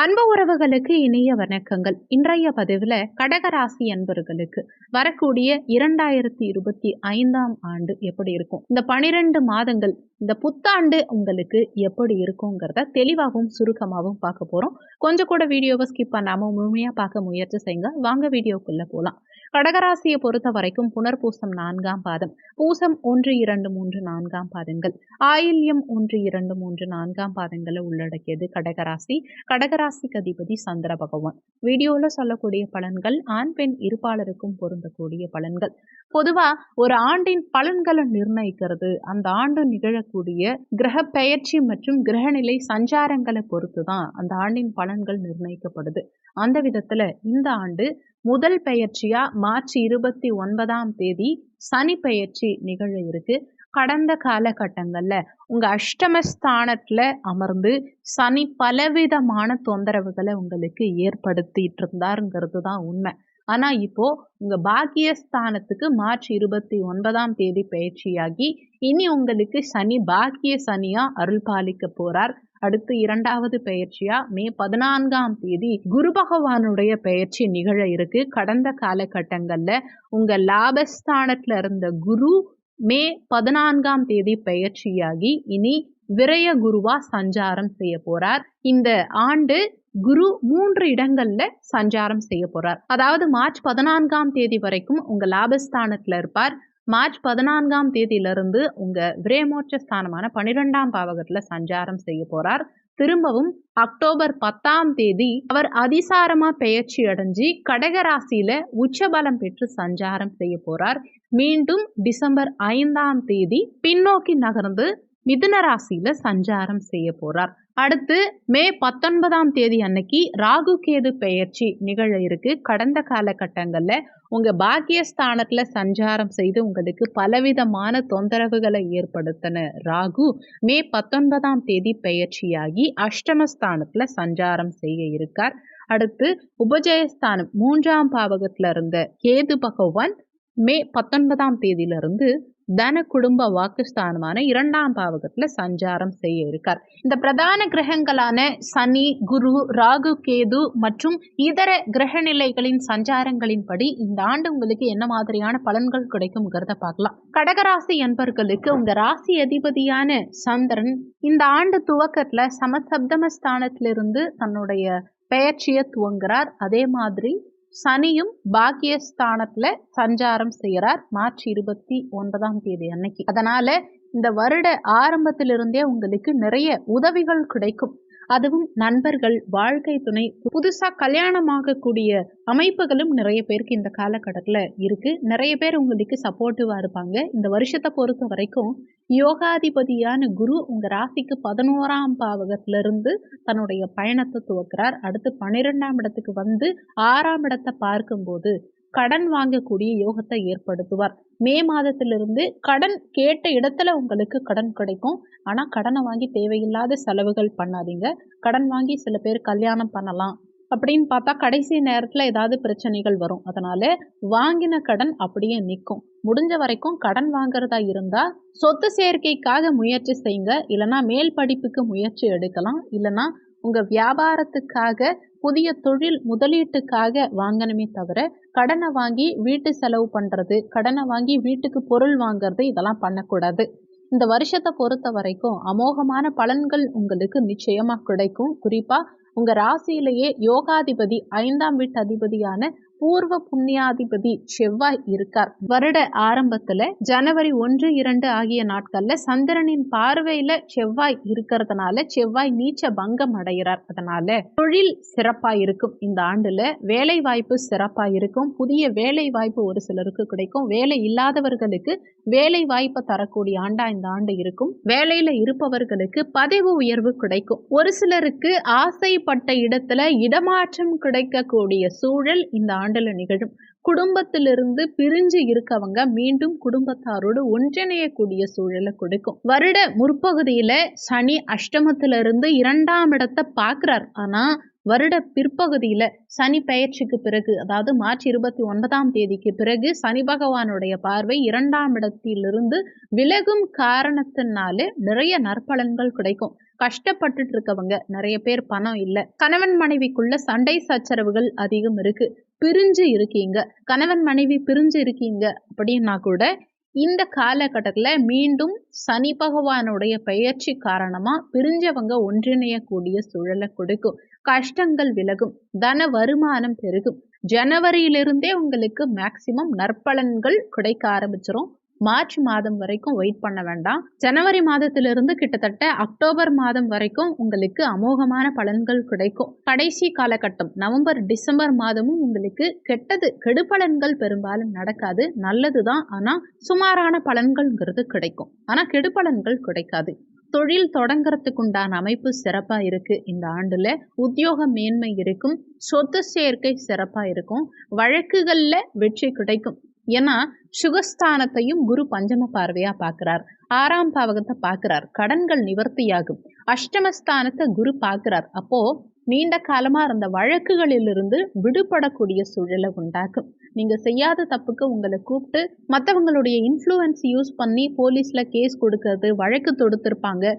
அன்பு உறவுகளுக்கு இனிய வணக்கங்கள். இன்றைய பதிவில் கடகராசி அன்பர்களுக்கு வரக்கூடிய இரண்டாயிரத்தி இருபத்தி ஐந்தாம் ஆண்டு எப்படி இருக்கும்? இந்த பனிரெண்டு மாதங்கள் இந்த புத்தாண்டு உங்களுக்கு எப்படி இருக்குங்கிறத தெளிவாகவும் சுருக்கமாகவும் பார்க்க போகிறோம் கொஞ்சம் கூட வீடியோவை ஸ்கிப் பண்ணாமல் முழுமையாக பார்க்க முயற்சி செய்யுங்க. வாங்க வீடியோக்குள்ளே போகலாம் கடகராசியை பொறுத்த வரைக்கும் புனர்பூசம் நான்காம் பாதம். பூசம் ஒன்று இரண்டு மூன்று நான்காம் பாதங்கள். ஆயில்யம் ஒன்று இரண்டு மூன்று நான்காம் பாதங்களை உள்ளடக்கியது கடகராசி. கடகராசிக்கு அதிபதி சந்திர பகவான். வீடியோவில் சொல்லக்கூடிய பலன்கள் ஆண் பெண் இருப்பாளருக்கும் பொருந்தக்கூடிய பலன்கள். பொதுவாக ஒரு ஆண்டின் பலன்களை நிர்ணயிக்கிறது அந்த ஆண்டு நிகழக்கூடிய கிரக பெயர்ச்சி மற்றும் கிரகநிலை சஞ்சாரங்களை பொறுத்து தான் அந்த ஆண்டின் பலன்கள் நிர்ணயிக்கப்படுது. அந்த விதத்தில் இந்த ஆண்டு முதல் பெயர்ச்சியா மார்ச் இருபத்தி ஒன்பதாம் தேதி சனி பெயர்ச்சி நிகழ இருக்கு. கடந்த காலகட்டங்களில் உங்கள் அஷ்டமஸ்தானத்தில் அமர்ந்து சனி பலவிதமான தொந்தரவுகளை உங்களுக்கு ஏற்படுத்திட்டு இருந்தாருங்கிறது தான் உண்மை. ஆனால் இப்போ உங்கள் பாக்கியஸ்தானத்துக்கு மார்ச் இருபத்தி ஒன்பதாம் தேதி பயிற்சியாகி இனி உங்களுக்கு சனி பாக்கிய சனியாக அருள் பாலிக்க போறார். அடுத்து இரண்டாவது பயிற்சியா? மே பதினான்காம் தேதி குரு பகவானுடைய பயிற்சி நிகழ இருக்கு. கடந்த காலகட்டங்கள்ல உங்க லாபஸ்தானத்துல இருந்த குரு மே பதினான்காம் தேதி பயிற்சியாகி இனி விரய குருவா சஞ்சாரம் செய்ய போறார். இந்த ஆண்டு குரு மூன்று இடங்கள்ல சஞ்சாரம் செய்ய போறார். அதாவது மார்ச் பதினான்காம் தேதி வரைக்கும் உங்க லாபஸ்தானத்துல இருப்பார். மார்ச் பதினான்காம் தேதியிலிருந்து உங்க விரேமோட்ச ஸ்தானமான பனிரெண்டாம் பாவகத்துல சஞ்சாரம் செய்ய போறார். திரும்பவும் அக்டோபர் பத்தாம் தேதி அவர் அதிசாரமா பெயர்ச்சி அடைஞ்சி கடகராசியில உச்சபலம் பெற்று சஞ்சாரம் செய்ய போறார். மீண்டும் டிசம்பர் ஐந்தாம் தேதி பின்னோக்கி நகர்ந்து மிதுன ராசியில சஞ்சாரம் செய்ய போறார். அடுத்து மே பத்தொன்பதாம் தேதி அன்னைக்கு ராகு கேது பெயர்ச்சி நிகழ இருக்கு. கடந்த காலகட்டங்களில் உங்கள் பாக்கியஸ்தானத்தில் சஞ்சாரம் செய்து உங்களுக்கு பலவிதமான தொந்தரவுகளை ஏற்படுத்தின ராகு மே பத்தொன்பதாம் தேதி பெயர்ச்சியாகி அஷ்டமஸ்தானத்தில் சஞ்சாரம் செய்ய இருக்கார். அடுத்து உபஜயஸ்தானம் மூன்றாம் பாவகத்தில் இருந்த கேது பகவான் மே பத்தொன்பதாம் தேதியிலிருந்து தன குடும்ப வாக்குஸ்தானமான இரண்டாம் பாவகத்துல சஞ்சாரம் செய்ய இருக்கார். இந்த பிரதான கிரகங்களான சனி குரு ராகு கேது மற்றும் இதர கிரக நிலைகளின் சஞ்சாரங்களின்படி இந்த ஆண்டு உங்களுக்கு என்ன மாதிரியான பலன்கள் கிடைக்கும்ங்கிறத பார்க்கலாம். கடகராசி என்பர்களுக்கு உங்க ராசி அதிபதியான சந்திரன் இந்த ஆண்டு துவக்கத்துல சமசப்தமஸ்தானத்திலிருந்து தன்னுடைய பெயர்ச்சியை துவங்குறார். அதே மாதிரி சனியும் பாக்கியஸ்தானத்துல சஞ்சாரம் செய்கிறார் மார்ச் இருபத்தி ஒன்பதாம் தேதி அன்னைக்கு. அதனால இந்த வருட ஆரம்பத்திலிருந்தே உங்களுக்கு நிறைய உதவிகள் கிடைக்கும். அதுவும் நண்பர்கள் வாழ்க்கை துணை புதுசா கல்யாணம் ஆகக்கூடிய அமைப்புகளும் நிறைய பேருக்கு இந்த காலகட்டத்தில் இருக்கு. நிறைய பேர் உங்களுக்கு சப்போர்ட்டிவா இருப்பாங்க. இந்த வருஷத்தை பொறுத்த வரைக்கும் யோகாதிபதியான குரு உங்க ராசிக்கு பதினோராம் பாவகத்திலிருந்து தன்னுடைய பயணத்தை துவக்கிறார். அடுத்து பன்னிரெண்டாம் இடத்துக்கு வந்து ஆறாம் இடத்தை பார்க்கும்போது கடன் வாங்கக்கூடிய யோகத்தை ஏற்படுத்துவார். மே மாதத்திலிருந்து கடன் கேட்ட இடத்துல உங்களுக்கு கடன் கிடைக்கும். ஆனால் கடனை வாங்கி தேவையில்லாத செலவுகள் பண்ணாதீங்க. கடன் வாங்கி சில பேர் கல்யாணம் பண்ணலாம். அப்படின்னு பார்த்தா கடைசி நேரத்தில் ஏதாவது பிரச்சனைகள் வரும். அதனால வாங்கின கடன் அப்படியே நிற்கும் முடிஞ்ச வரைக்கும் கடன் வாங்குறதா இருந்தால் சொத்து சேர்க்கைக்காக முயற்சி செய்யுங்க. இல்லைனா மேல் படிப்புக்கு முயற்சி எடுக்கலாம். இல்லைனா உங்கள் வியாபாரத்துக்காக புதிய தொழில் முதலீட்டுக்காக வாங்கணுமே தவிர கடனை வாங்கி வீட்டு செலவு பண்ணுறது கடனை வாங்கி வீட்டுக்கு பொருள் வாங்குறது இதெல்லாம் பண்ணக்கூடாது. இந்த வருஷத்தை பொறுத்த வரைக்கும் அமோகமான பலன்கள் உங்களுக்கு நிச்சயமாக கிடைக்கும். குறிப்பாக உங்கள் ராசியிலேயே யோகாதிபதி ஐந்தாம் வீட்டு அதிபதியான பூர்வ புண்ணியாதிபதி செவ்வாய் இருக்கார். வருட ஆரம்பத்துல ஜனவரி ஒன்று இரண்டு ஆகிய நாட்கள்ல சந்திரனின் பார்வையில செவ்வாய் இருக்கிறதுனால செவ்வாய் நீச்ச பங்கம் அடைகிறார். அதனால தொழில் சிறப்பா இருக்கும் இந்த ஆண்டுல வேலை வாய்ப்பு சிறப்பா இருக்கும் புதிய வேலை வாய்ப்பு ஒரு சிலருக்கு கிடைக்கும். வேலை இல்லாதவர்களுக்கு வேலை வாய்ப்பை தரக்கூடிய ஆண்டா இந்த ஆண்டு இருக்கும். வேலையில இருப்பவர்களுக்கு பதவி உயர்வு கிடைக்கும். ஒரு சிலருக்கு ஆசைப்பட்ட இடத்துல இடமாற்றம் கிடைக்கக்கூடிய சூழல் இந்த ஆண்டு ஆண்டுல நிகழும். குடும்பத்திலிருந்து பிரிஞ்சு இருக்கவங்க மீண்டும் குடும்பத்தாரோடு ஒன்றிணையக்கூடிய சூழலை கொடுக்கும். வருட முற்பகுதியில சனி அஷ்டமத்திலிருந்து இரண்டாம் இடத்தை பார்க்கிறார். ஆனா வருட பிற்பகுதியில சனி பெயர்ச்சிக்கு பிறகு அதாவது மார்ச் இருபத்தி ஒன்பதாம் தேதிக்கு பிறகு சனி பகவானுடைய பார்வை இரண்டாம் இடத்திலிருந்து விலகும் காரணத்தினாலே நிறைய நற்பலன்கள் கிடைக்கும். கஷ்டப்பட்டுட்டு இருக்கவங்க நிறைய பேர் பணம் இல்லை. கணவன் மனைவிக்குள்ள சண்டை சச்சரவுகள் அதிகம் இருக்கு. பிரிஞ்சு இருக்கீங்க. கணவன் மனைவி பிரிஞ்சு இருக்கீங்க அப்படின்னா கூட இந்த காலகட்டத்தில் மீண்டும் சனி பகவானுடைய பெயர்ச்சி காரணமாக பிரிஞ்சவங்க ஒன்றிணையக்கூடிய சூழலை கொடுக்கும். கஷ்டங்கள் விலகும். தன வருமானம் பெருகும். ஜனவரியிலிருந்தே உங்களுக்கு மேக்சிமம் நற்பலன்கள் கிடைக்க ஆரம்பிச்சிடும் மார்ச் மாதம் வரைக்கும் வெயிட் பண்ண வேண்டாம். ஜனவரி மாதத்திலிருந்து கிட்டத்தட்ட அக்டோபர் மாதம் வரைக்கும் உங்களுக்கு அமோகமான பலன்கள் கிடைக்கும். கடைசி காலகட்டம் நவம்பர் டிசம்பர் மாதமும் உங்களுக்கு கெட்டது கெடுபலன்கள் பெரும்பாலும் நடக்காது. நல்லதுதான் ஆனா சுமாரான பலன்கள்ங்கிறது கிடைக்கும். ஆனா கெடுபலன்கள் கிடைக்காது. தொழில் தொடங்குறதுக்கு உண்டான அமைப்பு சிறப்பா இருக்கு இந்த ஆண்டுல. உத்தியோக மேன்மை இருக்கும் சொத்து சேர்க்கை சிறப்பா இருக்கும். வழக்குகள்ல வெற்றி கிடைக்கும். ஏன்னா சுகஸ்தானத்தையும் குரு பஞ்சம பார்வையா பார்க்கிறார். ஆறாம் பாவகத்தை பார்க்கிறார். கடன்கள் நிவர்த்தியாகும். அஷ்டமஸ்தானத்தை குரு பார்க்கிறார். அப்போ நீண்ட காலமா இருந்த வழக்குகளிலிருந்து விடுபடக்கூடிய சூழலை உண்டாக்கும். நீங்க செய்யாத தப்புக்கு உங்களை கூப்பிட்டு மற்றவங்களுடைய இன்ஃப்ளூயன்ஸ் யூஸ் பண்ணி போலீஸ்ல கேஸ் கொடுக்கறது வழக்கு தொடுத்திருப்பாங்க.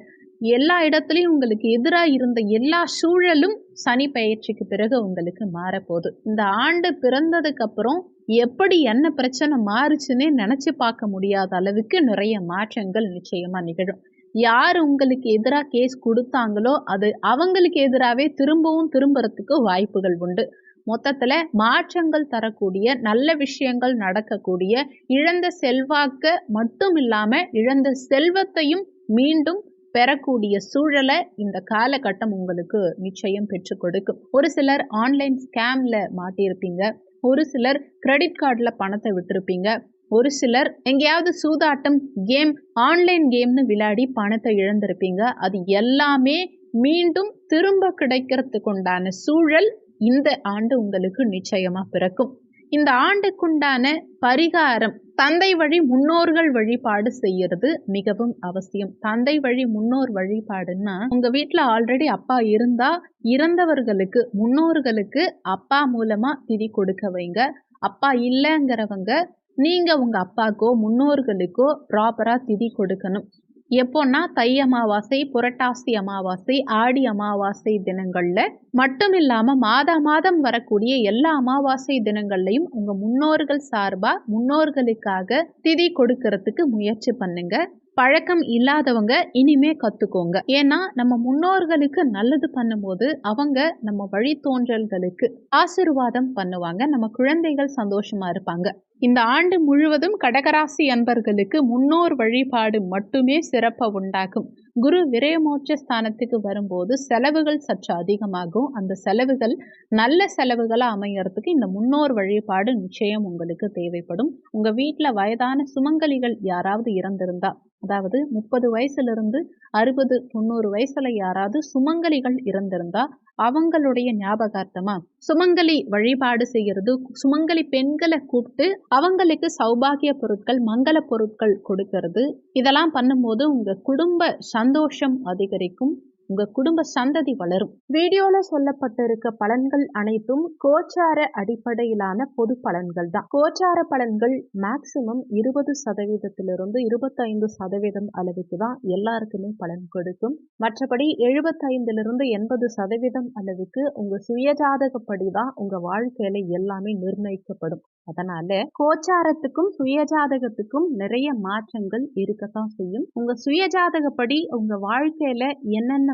எல்லா இடத்துலையும் உங்களுக்கு எதிராக இருந்த எல்லா சூழலும் சனி பயிற்சிக்கு பிறகு உங்களுக்கு மாறப்போகுது. இந்த ஆண்டு பிறந்ததுக்கு அப்புறம் எப்படி என்ன பிரச்சனை மாறுச்சுன்னே நினச்சி பார்க்க முடியாத அளவுக்கு நிறைய மாற்றங்கள் நிச்சயமாக நிகழும். யார் உங்களுக்கு எதிராக கேஸ் கொடுத்தாங்களோ அது அவங்களுக்கு எதிராகவே திரும்பவும் திரும்புறதுக்கு வாய்ப்புகள் உண்டு. மொத்தத்தில் மாற்றங்கள் தரக்கூடிய நல்ல விஷயங்கள் நடக்கக்கூடிய இழந்த செல்வாக்க மட்டும் இல்லாமல் இழந்த செல்வத்தையும் மீண்டும் பெறக்கூடிய சூழலை இந்த காலகட்டம் உங்களுக்கு நிச்சயம் பெற்றுக் கொடுக்கும். ஒரு சிலர் ஆன்லைன் ஸ்கேம்ல மாட்டியிருப்பீங்க. ஒரு சிலர் கிரெடிட் கார்டில் பணத்தை விட்டுருப்பீங்க. ஒரு சிலர் எங்கேயாவது சூதாட்டம் கேம் ஆன்லைன் கேம்னு விளையாடி பணத்தை இழந்திருப்பீங்க. அது எல்லாமே மீண்டும் திரும்ப கிடைக்கிறதுக்கு உண்டான சூழல் இந்த ஆண்டு உங்களுக்கு நிச்சயமாக பிறக்கும். இந்த ஆண்டுக்குண்டான பரிகாரம் தந்தை வழி முன்னோர்கள் வழிபாடு செய்யறது மிகவும் அவசியம். தந்தை வழி முன்னோர் வழிபாடுன்னா உங்க வீட்டுல ஆல்ரெடி அப்பா இருந்தா இறந்தவர்களுக்கு முன்னோர்களுக்கு அப்பா மூலமா திதி கொடுக்க வைங்க. அப்பா இல்லைங்கிறவங்க நீங்க உங்க அப்பாக்கோ முன்னோர்களுக்கோ ப்ராப்பரா திதி கொடுக்கணும். எப்போன்னா தை அமாவாசை புரட்டாசி அமாவாசை ஆடி அமாவாசை தினங்கள்ல மட்டும் இல்லாம மாதா மாதம் வரக்கூடிய எல்லா அமாவாசை தினங்கள்லையும் உங்க முன்னோர்கள் சார்பா முன்னோர்களுக்காக திதி கொடுக்கறதுக்கு முயற்சி பண்ணுங்க. பழக்கம் இல்லாதவங்க இனிமே கத்துக்கோங்க. ஏன்னா நம்ம முன்னோர்களுக்கு நல்லது பண்ணும்போது அவங்க நம்ம வழித்தோன்றல்களுக்கு ஆசிர்வாதம் பண்ணுவாங்க. நம்ம குழந்தைகள் சந்தோஷமா இருப்பாங்க. இந்த ஆண்டு முழுவதும் கடகராசி அன்பர்களுக்கு முன்னோர் வழிபாடு மட்டுமே சிறப்பை உண்டாக்கும். குரு விரயமோட்ச ஸ்தானத்துக்கு வரும்போது செலவுகள் சற்று அதிகமாகும். அந்த செலவுகள் நல்ல செலவுகளாக அமையறதுக்கு இந்த முன்னோர் வழிபாடு நிச்சயம் உங்களுக்கு தேவைப்படும். உங்கள் வீட்டில் வயதான சுமங்கலிகள் யாராவது இறந்திருந்தா அதாவது முப்பது வயசுலேருந்து அறுபது தொண்ணூறு வயசுல யாராவது சுமங்கலிகள் இறந்திருந்தா அவங்களுடைய ஞாபகார்த்தமா சுமங்கலி வழிபாடு செய்யறது சுமங்கலி பெண்களை கூப்பிட்டு அவங்களுக்கு சௌபாகிய பொருட்கள் மங்கள பொருட்கள் கொடுக்கறது இதெல்லாம் பண்ணும்போது உங்க குடும்ப சந்தோஷம் அதிகரிக்கும். உங்க குடும்ப சந்ததி வளரும். வீடியோல சொல்லப்பட்டிருக்க பலன்கள் அனைத்தும் கோச்சார அடிப்படையிலான பொது பலன்கள் தான். கோச்சார பலன்கள் மேக்சிமம் இருபது சதவீதத்திலிருந்து இருபத்தைந்து சதவீதம் அளவுக்கு தான் எல்லாருக்குமே பலன் கொடுக்கும். மற்றபடி எழுபத்தைந்திலிருந்து எண்பது சதவீதம் அளவுக்கு உங்க சுயஜாதகப்படி தான் உங்க வாழ்க்கையில எல்லாமே நிர்ணயிக்கப்படும். அதனால கோச்சாரத்துக்கும் சுயஜாதகத்துக்கும் நிறைய மாற்றங்கள் இருக்கத்தான் செய்யும். உங்க சுயஜாதகப்படி உங்க வாழ்க்கையில என்னென்ன